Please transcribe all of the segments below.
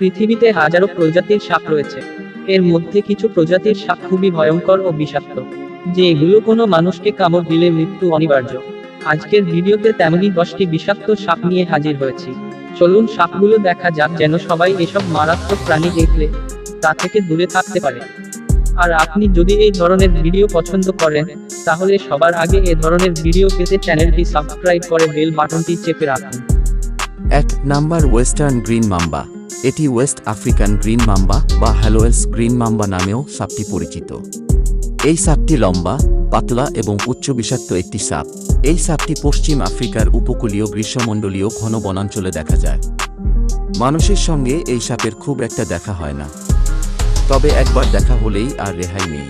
পৃথিবীতে হাজারো প্রজাতির সাপ রয়েছে। এর মধ্যে কিছু প্রজাতির সাপ খুবই ভয়ঙ্কর ও বিষাক্ত, যে এগুলো কোনো মানুষকে কামড় দিলে মৃত্যু অনিবার্য। আজকের ভিডিওতে তেমনই দশটি বিষাক্ত সাপ নিয়ে হাজির হয়েছি। চলুন সাপগুলো দেখা যাক যেন সবাই এসব মারাত্মক প্রাণী দেখলে তা থেকে দূরে থাকতে পারে। আর আপনি যদি এই ধরনের ভিডিও পছন্দ করেন, তাহলে সবার আগে এ ধরনের ভিডিও পেতে চ্যানেলটি সাবস্ক্রাইব করে বেল বাটনটি চেপে রাখুন। এক নাম্বার ওয়েস্টার্ন গ্রিন মাম্বা। এটি ওয়েস্ট আফ্রিকান গ্রিন মাম্বা বা হ্যালোয়েলস গ্রিন মাম্বা নামেও সাপটি পরিচিত। এই সাপটি লম্বা, পাতলা এবং উচ্চ বিষাক্ত একটি সাপ। এই সাপটি পশ্চিম আফ্রিকার উপকূলীয় গ্রীষ্মমণ্ডলীয় ঘন বনাঞ্চলে দেখা যায়। মানুষের সঙ্গে এই সাপের খুব একটা দেখা হয় না। তবে একবার দেখা হলেই আর রেহাই নেই।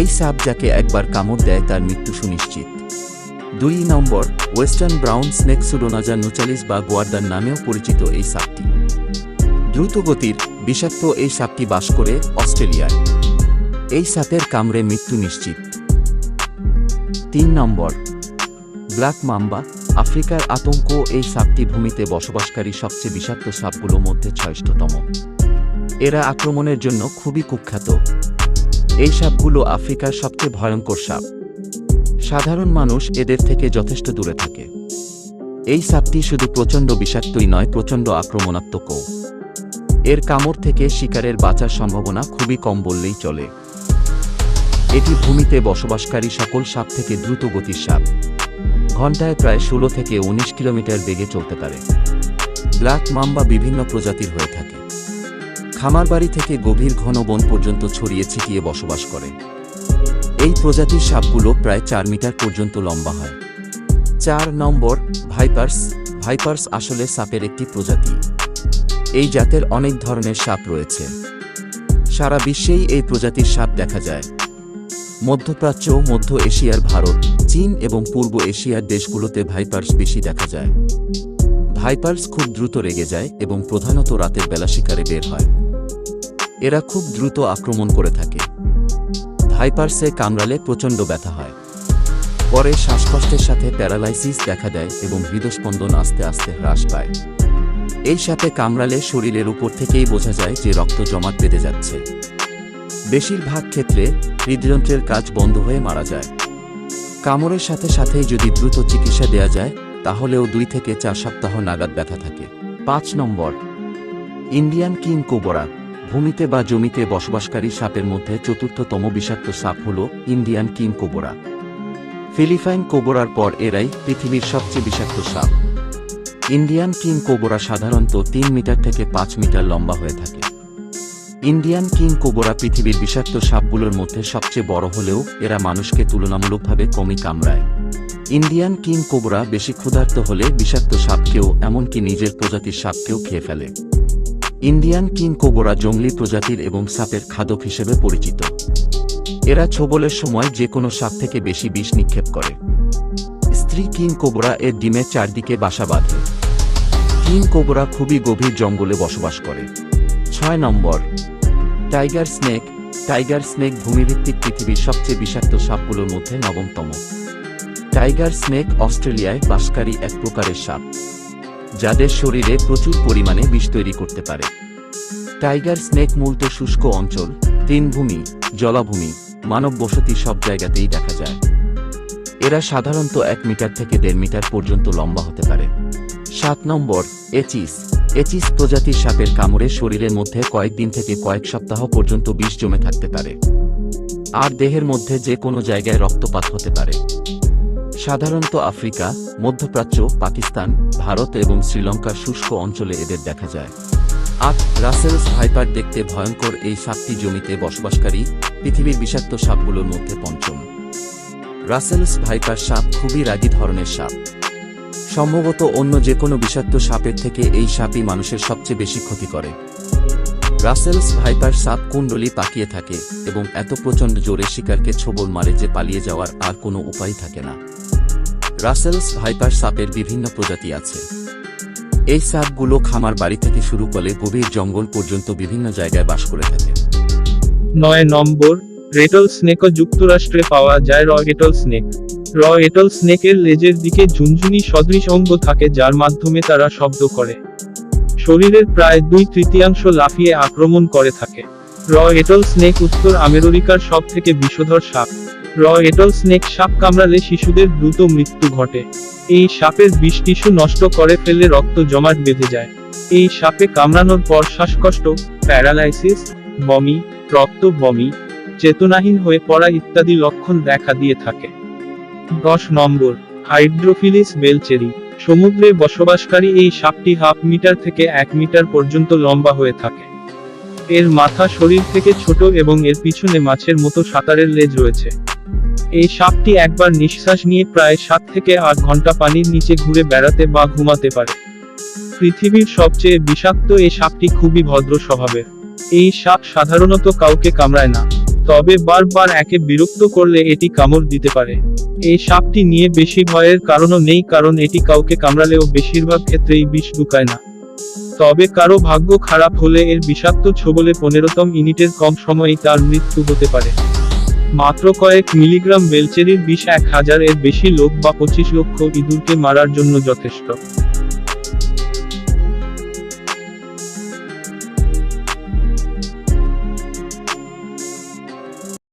এই সাপ যাকে একবার কামড় দেয় তার মৃত্যু সুনিশ্চিত। দুই number, western brown snake Pseudonaja nuchalis বা গোয়ার্দার নামেও পরিচিত এই সাপটি। দ্রুতগতির বিষাক্ত এই সাপটি বাস করে অস্ট্রেলিয়ায়। এই সাপের কামড়ে মৃত্যু নিশ্চিত। তিন নম্বর, ব্ল্যাক মাম্বা, আফ্রিকার আতঙ্ক, এই সাপটি ভূমিতে বসবাসকারী সবচেয়ে বিষাক্ত সাপগুলোর মধ্যে ছয়ষ্ঠতম। এরা আক্রমণের জন্য খুবই কুখ্যাত। এই সাপগুলো আফ্রিকার সবচেয়ে ভয়ঙ্কর সাপ। সাধারণ মানুষ এদের থেকে যথেষ্ট দূরে থাকে। এই সাপটি শুধু প্রচণ্ড বিষাক্তই নয়, প্রচণ্ড আক্রমণাত্মকও। এর কামড় থেকে শিকারের বাঁচার সম্ভাবনা খুবই কম বললেই চলে। এটি ভূমিতে বসবাসকারী সকল সাপ থেকে দ্রুত গতির সাপ। ঘন্টায় প্রায় ষোলো থেকে উনিশ কিলোমিটার বেগে চলতে পারে। ব্ল্যাক মাম্বা বিভিন্ন প্রজাতির হয়ে থাকে। খামারবাড়ি থেকে গভীর ঘন বন পর্যন্ত ছড়িয়ে ছিটিয়ে বসবাস করে। এই প্রজাতির সাপগুলো প্রায় চার মিটার পর্যন্ত লম্বা হয়। চার নম্বর, ভাইপার্স। ভাইপার্স আসলে সাপের একটি প্রজাতি। এই জাতের অনেক ধরনের সাপ রয়েছে। সারা বিশ্বেই এই প্রজাতির সাপ দেখা যায়। মধ্যপ্রাচ্য মধ্য এশিয়ার ভারত, চীন এবং পূর্ব এশিয়ার দেশগুলোতে ভাইপার্স বেশি দেখা যায়। ভাইপার্স খুব দ্রুত রেগে যায় এবং প্রধানত রাতের বেলা শিকারে বের হয়। এরা খুব দ্রুত আক্রমণ করে থাকে। ভাইপার্সে কামড়ালে প্রচণ্ড ব্যথা হয়। পরে শ্বাসকষ্টের সাথে প্যারালাইসিস দেখা দেয় এবং হৃদস্পন্দন আস্তে আস্তে হ্রাস পায়। এই সাথে কামড়ালে শরীরের উপর থেকেই বোঝা যায় যে রক্ত জমাট বেঁধে যাচ্ছে। বেশিরভাগ ক্ষেত্রে হৃদযন্ত্রের কাজ বন্ধ হয়ে মারা যায়। কামড়ের সাথে সাথেই যদি দ্রুত চিকিৎসা দেয়া যায়, তাহলেও দুই থেকে চার সপ্তাহ নাগাদ ব্যথা থাকে। পাঁচ নম্বর, ইন্ডিয়ান কিং কোবরা ভূমিতে বা জমিতে বসবাসকারী সাপের মধ্যে চতুর্থতম বিষাক্ত সাপ হল ইন্ডিয়ান কিং কোবরা। ফিলিপাইন কোবরার পর এরাই পৃথিবীর সবচেয়ে বিষাক্ত সাপ। ইন্ডিয়ান কিং কোবরা সাধারণত তিন মিটার থেকে পাঁচ মিটার লম্বা হয়ে থাকে। ইন্ডিয়ান কিং কোবরা পৃথিবীর বিষাক্ত সাপগুলোর মধ্যে সবচেয়ে বড় হলেও এরা মানুষকে তুলনামূলকভাবে কমই কামড়ায়। ইন্ডিয়ান কিং কোবরা বেশি ক্ষুধার্ত হলে বিষাক্ত সাপকেও, এমনকি নিজের প্রজাতির সাপকেও খেয়ে ফেলে। ইন্ডিয়ান কিং কোবরা জঙ্গলি প্রজাতির এবং সাপের খাদক হিসেবে পরিচিত। এরা ছোবলের সময় যে কোনো সাপ থেকে বেশি বিষ নিক্ষেপ করে। স্ত্রী কিং কোবরা এর ডিমের চারদিকে বাসা বাঁধে। কিং কোবরা খুবই গভীর জঙ্গলে বসবাস করে। ছয় number, tiger snake. Tiger snake ভূমিভিত্তিক পৃথিবীর সবচেয়ে বিষাক্ত সাপগুলোর মধ্যে নবমতম। টাইগার স্নেক অস্ট্রেলিয়ায় বাসকারী এক প্রকারের সাপ। যাদের শরীরে প্রচুর পরিমাণে বিষ তৈরি করতে পারে। টাইগার স্নেক মূলত শুষ্ক অঞ্চল, তৃণভূমি, জলাভূমি মানব বসতি সব জায়গাতেই দেখা যায়। এরা সাধারণত এক মিটার থেকে দেড় মিটার পর্যন্ত লম্বা হতে পারে। সাত নম্বর, এচিস। এচিস প্রজাতির সাপের কামড়ে শরীরের মধ্যে কয়েকদিন থেকে কয়েক সপ্তাহ পর্যন্ত বিষ জমে থাকতে পারে। আর দেহের মধ্যে যে কোনো জায়গায় রক্তপাত হতে পারে। সাধারণত আফ্রিকা, মধ্যপ্রাচ্য, পাকিস্তান, ভারত এবং শ্রীলঙ্কার শুষ্ক অঞ্চলে এদের দেখা যায়। আট, রাসেলস ভাইপার দেখতে ভয়ঙ্কর এই সাপটি জমিতে বসবাসকারী, পৃথিবীর বিষাক্ত সাপগুলোর মধ্যে পঞ্চম। রাসেলস ভাইপার সাপ খুবই রাগী ধরনের সাপ। সম্ভবত অন্য যে কোনো বিষাক্ত সাপের থেকে এই সাপই মানুষের সবচেয়ে বেশি ক্ষতি করে। রাসেলস ভাইপার সাপ কুণ্ডলি পাকিয়ে থাকে এবং এত প্রচণ্ড জোরে শিকারকে ছোবল মারে যে পালিয়ে যাওয়ার আর কোনো উপায় থাকে না। রাসেলস ভাইপার সাপের বিভিন্ন প্রজাতি আছে। এই সাপগুলো খামার বাড়ি থেকে শুরু করে গভীর জঙ্গল পর্যন্ত বিভিন্ন জায়গায় বাস করে থাকে। নয় নম্বর, রেটল স্নেকও যুক্তরাষ্ট্রে পাওয়া যায় rattle snake. Rattle স্নেকের লেজের দিকে ঝুনঝুনি সদৃশ অঙ্গ থাকে যার মাধ্যমে তারা শব্দ করে। শরীরের প্রায় দুই তৃতীয়াংশ লাফিয়ে আক্রমণ করে থাকে। র এটল স্নেক উত্তর আমেরিকার সব থেকে বিষধর সাপ। র এটল স্নেক সাপ কামড়ালে শিশুদের দ্রুত মৃত্যু ঘটে। এই সাপের বিষ টিস্যু নষ্ট করে ফেলে রক্ত জমাট বেঁধে যায়। এই সাপে কামড়ানোর পর শ্বাসকষ্ট, প্যারালাইসিস, বমি, রক্ত বমি, চেতনাহীন হয়ে পড়া ইত্যাদি লক্ষণ দেখা দিয়ে থাকে। দশ নম্বর, হাইড্রোফিলিস বেলচেরি। সমুদ্রে বসবাসকারী এই সাপটি হাফ মিটার থেকে এক মিটার পর্যন্ত লম্বা হয়ে থাকে। এর মাথা শরীর থেকে ছোট এবং এর পিছনে মাছের মতো সাঁতারের লেজ রয়েছে। এই সাপটি একবার নিঃশ্বাস নিয়ে প্রায় সাত থেকে আট ঘণ্টা পানির নিচে ঘুরে বেড়াতে বা ঘুমাতে পারে। পৃথিবীর সবচেয়ে বিষাক্ত এই সাপটি খুবই ভদ্র স্বভাবের। এই সাপ সাধারণত কাউকে কামড়ায় না, তবে বারবার একে বিরক্ত করলে এটি কামড় দিতে পারে। এই সাপটি নিয়ে বেশি ভয়ের কারণও নেই, কারণ এটি কাউকে কামড়ালেও বেশিরভাগ ক্ষেত্রেই বিষ ঢুকায় না। তবে কারও ভাগ্য খারাপ হলে এর বিষাক্ত ছোবলে পনেরোতম ইউনিটের কম সময়েই তার মৃত্যু হতে পারে। মাত্র কয়েক মিলিগ্রাম বেলচেরির বিষ এক হাজারের বেশি লোক বা পঁচিশ লক্ষ ইঁদুরকে মারার জন্য যথেষ্ট।